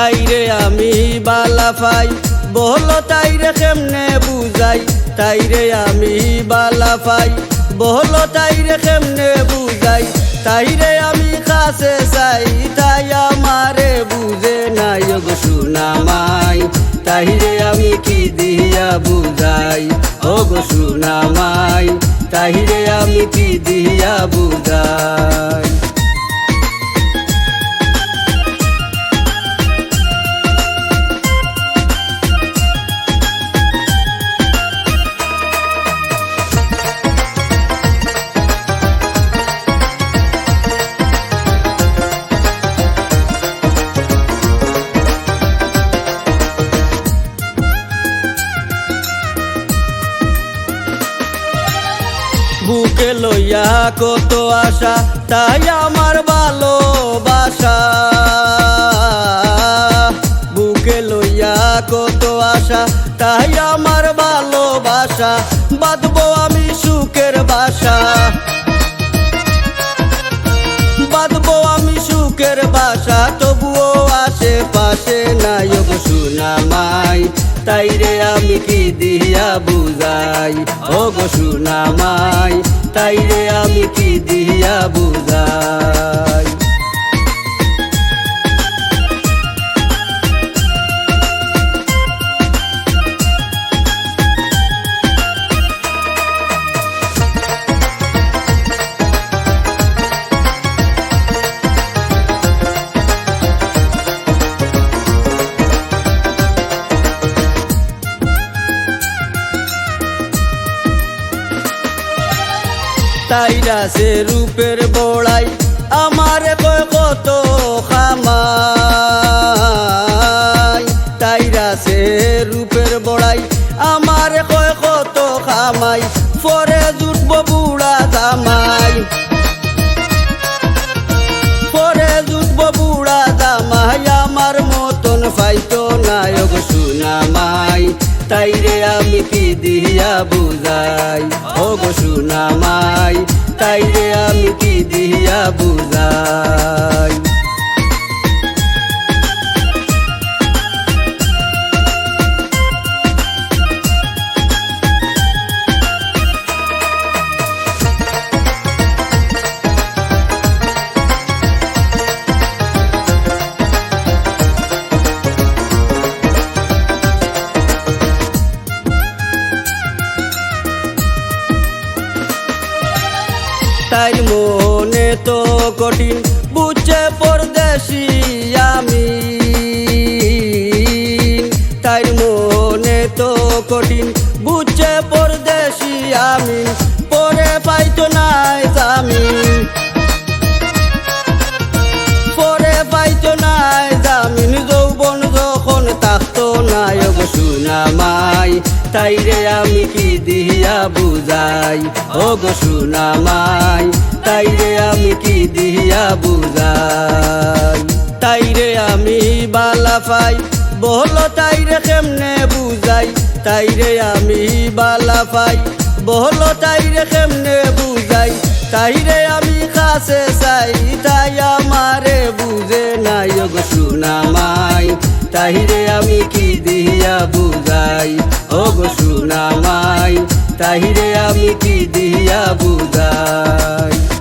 তাইরে আমি বালা পাই। বহল তাইরে কেমনে বুঝাই? তাইরে আমি বালা পাই। বহল তাইরে কেমনে বুঝাই? তাইরে আমি কাছে চাই, তাই আমারে বুঝে নাই গো সুনামাই তাইরে আমি কি দিয়া বুঝাই? ও গো সুনামাই তাইরে আমি কি দিয়া বুঝাই? বুকে লইয়া কত আশা, তাই আমার ভালোবাসা। বুকে লইয়া কত আশা, তাই আমার ভালোবাসা। বাঁধবো আমি সুখের বাসা। তাইরে আমি কি দিয়া বুঝাই? ও গো সুনামাই তাইরে আমি কি দিয়া বুঝাই? তাইরা সে রূপের বড়াই, আমার কত খামাই। তাইরা সে রূপের বড়াই, আমার কয় কত খামাই, পরে জুটব বুড়া জামাই। পরে জুটব বুড়া জামাই, আমার মতন ফাইতো নায়ক সুনামাই। তাইরে আমি কি দিয়া বুঝাই? ও গো সুনামাই তাইরে আমি কি দিয়া বুঝাই? তাই মনে তো কঠিন বুঝছে পরদেশি আমি। তাই মনে তো কঠিন বুঝছে পরদেশি আমি। পরে পাইতো নাই জামিন। পরে পাইতো নাই জামিন, যৌবন যখন থাকতো নাই সুনামাই তাইরে আমি কি দিয়া বুঝাই? ও সুনামাই দিয়া বুঝাই তাইরে আমি বালা পাই বহল তাইরে কেমনে বুঝাই? তাইরে আমি বালা পাই বহল তাইরে কেমনে বুঝাই? তাইরে আমি কাছে চাই, তাই আমারে বুঝে নাই গো সুনামাই। তাইরে আমি কি দিয়া বুঝাই ও গো সুনামাই তাইরে আমি কি দিয়া বুঝাই?